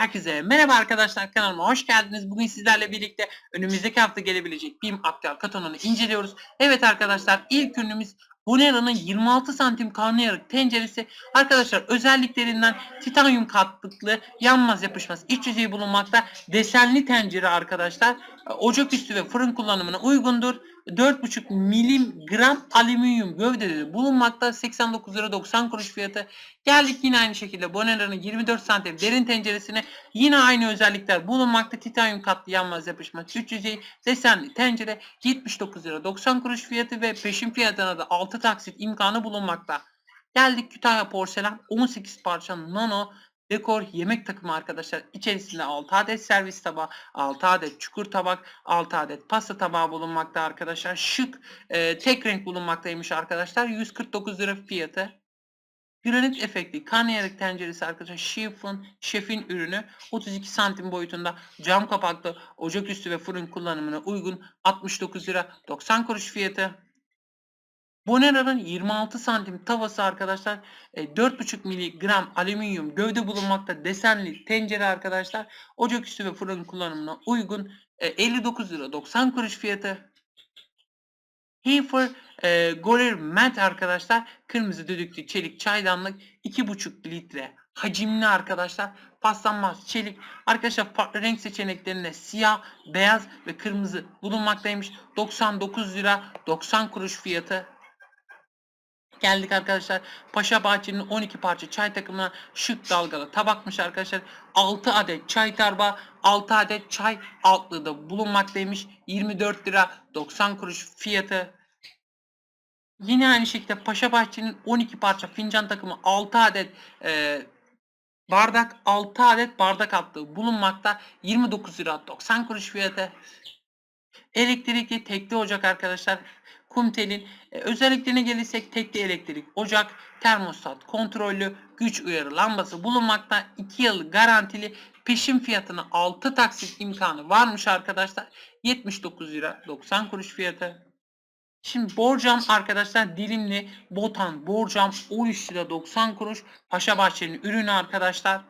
Herkese merhaba arkadaşlar kanalıma hoş geldiniz. Bugün sizlerle birlikte önümüzdeki hafta gelebilecek BİM aktüel katonunu inceliyoruz. Evet arkadaşlar ilk ürünümüz Bonera'nın 26 santim karnıyarık tenceresi. Arkadaşlar özelliklerinden titanyum katlıklı yanmaz yapışmaz iç yüzeyi bulunmakta. Desenli tencere arkadaşlar. Ocaküstü ve fırın kullanımına uygundur. 4,5 miligram alüminyum gövdede bulunmakta. 89 lira 90 kuruş fiyatı. Geldik yine aynı şekilde Bonera'nın 24 santim derin tenceresine. Yine aynı özellikler bulunmakta. Titanyum katlı yanmaz yapışmaz üç yüzeyi desenli tencere 79 lira 90 kuruş fiyatı ve peşin fiyatına da 6 taksit imkanı bulunmakta. Geldik Kütahya porselen 18 parça nano dekor yemek takımı arkadaşlar. İçerisinde 6 adet servis tabağı, 6 adet çukur tabak, 6 adet pasta tabağı bulunmakta arkadaşlar. Şık e, tek renk bulunmaktaymış arkadaşlar. 149 lira fiyatı. Granit efekti karnıyarık tenceresi arkadaşlar Chef'in şefin ürünü 32 santim boyutunda cam kapaklı ocaküstü ve fırın kullanımına uygun 69 lira 90 kuruş fiyatı. Bonera'nın 26 santim tavası arkadaşlar e, 4,5 miligram alüminyum gövde bulunmakta desenli tencere arkadaşlar. Ocaküstü ve fırın kullanımına uygun e, 59 lira 90 kuruş fiyatı. Heifer e, Gorer Matte arkadaşlar kırmızı düdüklü çelik çaydanlık 2,5 litre hacimli arkadaşlar. Paslanmaz çelik arkadaşlar farklı renk seçeneklerinde siyah beyaz ve kırmızı bulunmaktaymış. 99 lira 90 kuruş fiyatı Geldik arkadaşlar. Paşa Bahçe'nin 12 parça çay takımına şık dalgalı tabakmış arkadaşlar. 6 adet çay tarba, 6 adet çay altlığı da bulunmaktaymış. 24 lira 90 kuruş fiyatı. Yine aynı şekilde Paşa Bahçe'nin 12 parça fincan takımı 6 adet e, bardak 6 adet bardak altlığı bulunmakta. 29 lira 90 kuruş fiyatı. Elektrikli tekli ocak arkadaşlar. Kumtel'in e, özelliklerine gelirsek tekli elektrik ocak, termostat kontrollü, güç uyarı lambası bulunmakta. 2 yıl garantili peşin fiyatına 6 taksit imkanı varmış arkadaşlar. 79 lira 90 kuruş fiyatı. Şimdi borcam arkadaşlar dilimli botan borcam 13 lira 90 kuruş. Paşa Bahçe'nin ürünü arkadaşlar.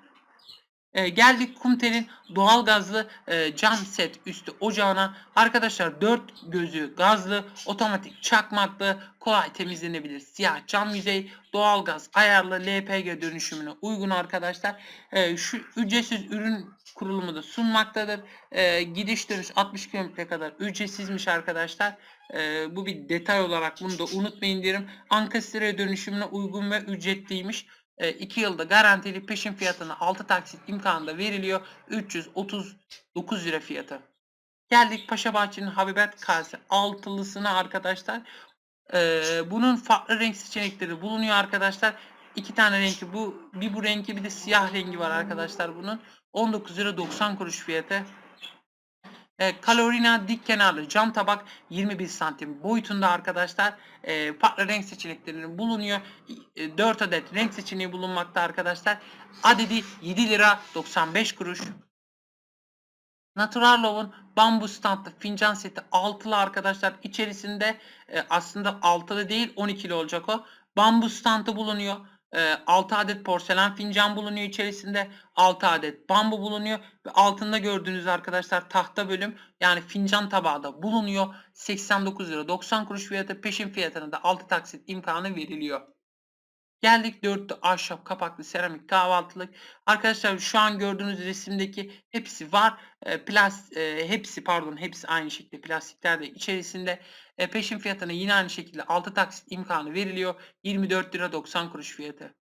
E, geldik Kumtel'in doğalgazlı e, cam set üstü ocağına. Arkadaşlar 4 gözü gazlı, otomatik çakmaklı, kolay temizlenebilir siyah cam yüzey, doğalgaz ayarlı LPG dönüşümüne uygun arkadaşlar. E, şu ücretsiz ürün kurulumu da sunmaktadır. E, gidiş dönüş 60 km kadar ücretsizmiş arkadaşlar. E, bu bir detay olarak bunu da unutmayın derim. Ankastre dönüşümüne uygun ve ücretliymiş. 2 yılda garantili peşin fiyatına 6 taksit imkanı da veriliyor. 339 lira fiyatı. Geldik Paşa Bahçe'nin Habibet Kase altılısına arkadaşlar. Ee, bunun farklı renk seçenekleri bulunuyor arkadaşlar. İki tane renki bu bir bu rengi bir de siyah rengi var arkadaşlar bunun. 19 lira 90 kuruş fiyatı. E, Kalorina dik kenarlı cam tabak 21 santim boyutunda arkadaşlar. E, farklı renk seçeneklerinin bulunuyor. E, 4 adet renk seçeneği bulunmakta arkadaşlar. Adedi 7 lira 95 kuruş. Naturallov'un bambu standlı fincan seti altılı arkadaşlar. İçerisinde e, aslında altılı değil 12'li olacak o. Bambu standı bulunuyor. 6 adet porselen fincan bulunuyor içerisinde. 6 adet bambu bulunuyor. Ve altında gördüğünüz arkadaşlar tahta bölüm yani fincan tabağı da bulunuyor. 89 lira 90 kuruş fiyatı peşin fiyatına da 6 taksit imkanı veriliyor. Geldik dörtlü ahşap kapaklı seramik kahvaltılık. Arkadaşlar şu an gördüğünüz resimdeki hepsi var. E, plas, e, hepsi pardon hepsi aynı şekilde plastikler de içerisinde. E, peşin fiyatına yine aynı şekilde 6 taksit imkanı veriliyor. 24 lira 90 kuruş fiyatı.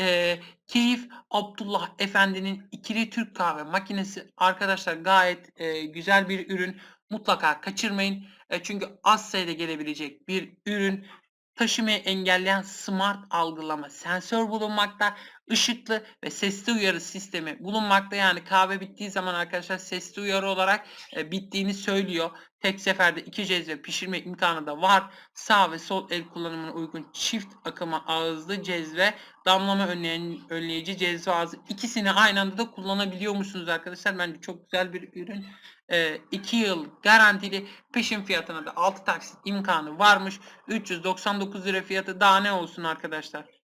E, Keyif Abdullah Efendi'nin ikili Türk kahve makinesi arkadaşlar gayet e, güzel bir ürün. Mutlaka kaçırmayın. E, çünkü az sayıda gelebilecek bir ürün taşımayı engelleyen smart algılama sensör bulunmakta. Işıklı ve sesli uyarı sistemi bulunmakta. Yani kahve bittiği zaman arkadaşlar sesli uyarı olarak e, bittiğini söylüyor. Tek seferde iki cezve pişirme imkanı da var. Sağ ve sol el kullanımına uygun çift akıma ağızlı cezve, damlama önleyen, önleyici cezve ağzı ikisini aynı anda da kullanabiliyor musunuz arkadaşlar? Bence çok güzel bir ürün. 2 yıl garantili peşin fiyatına da 6 taksit imkanı varmış. 399 lira fiyatı daha ne olsun arkadaşlar.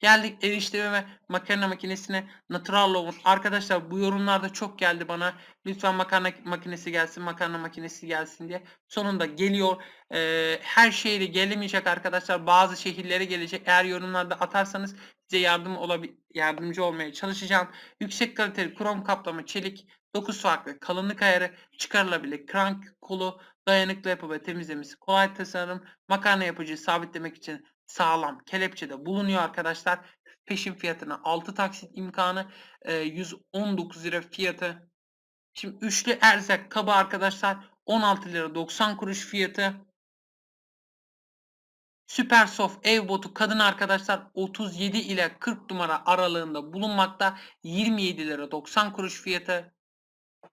Geldik eriştirme ve makarna makinesine Natural Love'un. Arkadaşlar bu yorumlarda çok geldi bana. Lütfen makarna makinesi gelsin, makarna makinesi gelsin diye. Sonunda geliyor. Ee, her şehre gelemeyecek arkadaşlar. Bazı şehirlere gelecek. Eğer yorumlarda atarsanız size yardım olabil yardımcı olmaya çalışacağım. Yüksek kaliteli krom kaplama çelik, 9 farklı kalınlık ayarı, çıkarılabilir krank kolu, dayanıklı yapı ve temizlemesi kolay tasarım, makarna yapıcı sabitlemek için sağlam kelepçe de bulunuyor arkadaşlar. Peşin fiyatına 6 taksit imkanı, e, 119 lira fiyatı. Şimdi üçlü erzak kabı arkadaşlar 16 lira 90 kuruş fiyatı. Süper Soft ev botu kadın arkadaşlar 37 ile 40 numara aralığında bulunmakta. 27 lira 90 kuruş fiyatı.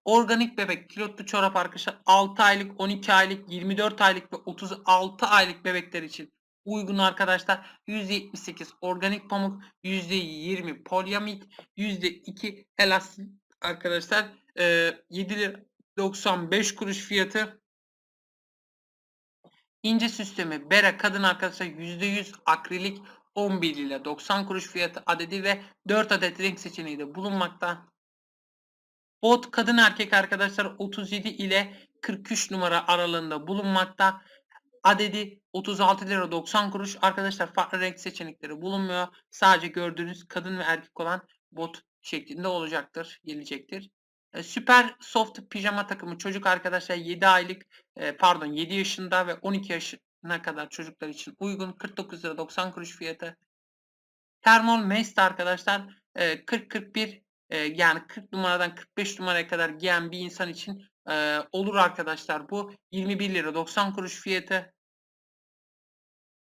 Organik bebek kilotlu çorap arkadaşlar 6 aylık, 12 aylık, 24 aylık ve 36 aylık bebekler için uygun arkadaşlar. %78 organik pamuk, %20 polyamid, %2 elastik arkadaşlar. Ee, 7 lira 95 kuruş fiyatı. İnce süsleme bere kadın arkadaşlar %100 akrilik 11 ile 90 kuruş fiyatı adedi ve 4 adet renk seçeneği de bulunmakta. Bot kadın erkek arkadaşlar 37 ile 43 numara aralığında bulunmakta. Adedi 36 lira 90 kuruş. Arkadaşlar farklı renk seçenekleri bulunmuyor. Sadece gördüğünüz kadın ve erkek olan bot şeklinde olacaktır, gelecektir. E, Süper soft pijama takımı çocuk arkadaşlar 7 aylık e, pardon 7 yaşında ve 12 yaşına kadar çocuklar için uygun 49 lira 90 kuruş fiyatı. Termol Mest arkadaşlar e, 40-41 e, yani 40 numaradan 45 numaraya kadar giyen bir insan için e, olur arkadaşlar bu 21 lira 90 kuruş fiyatı.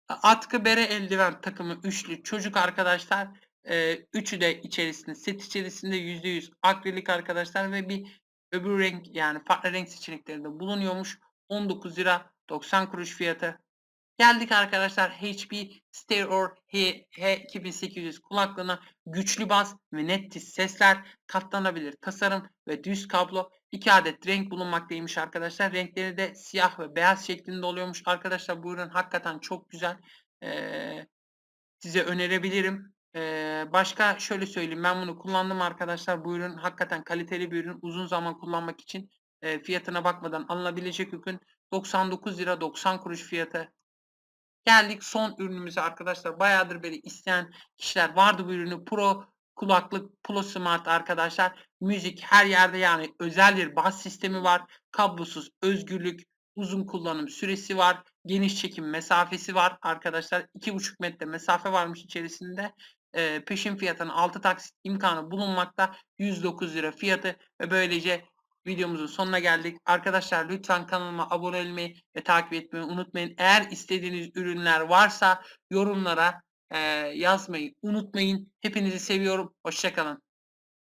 Atkı bere eldiven takımı üçlü çocuk arkadaşlar. E, üçü de içerisinde set içerisinde %100 akrilik arkadaşlar ve bir öbür renk yani farklı renk seçenekleri de bulunuyormuş. 19 lira 90 kuruş fiyatı. Geldik arkadaşlar HP Stereo H, H2800 kulaklığına güçlü bas ve net tiz sesler, katlanabilir tasarım ve düz kablo 2 adet renk bulunmaktaymış arkadaşlar. Renkleri de siyah ve beyaz şeklinde oluyormuş. Arkadaşlar bu ürün hakikaten çok güzel. Ee, size önerebilirim. Ee, başka şöyle söyleyeyim ben bunu kullandım arkadaşlar. Bu ürün hakikaten kaliteli bir ürün. Uzun zaman kullanmak için e, fiyatına bakmadan alınabilecek ürün. 99 lira 90 kuruş fiyatı. Geldik son ürünümüze arkadaşlar. Bayağıdır beri isteyen kişiler vardı bu ürünü. Pro kulaklık Pro Smart arkadaşlar. Müzik her yerde yani özel bir bas sistemi var. Kablosuz özgürlük, uzun kullanım süresi var. Geniş çekim mesafesi var arkadaşlar. 2,5 metre mesafe varmış içerisinde. Ee, peşin fiyatının 6 taksit imkanı bulunmakta. 109 lira fiyatı ve böylece videomuzun sonuna geldik. Arkadaşlar lütfen kanalıma abone olmayı ve takip etmeyi unutmayın. Eğer istediğiniz ürünler varsa yorumlara e, yazmayı unutmayın. Hepinizi seviyorum. Hoşçakalın.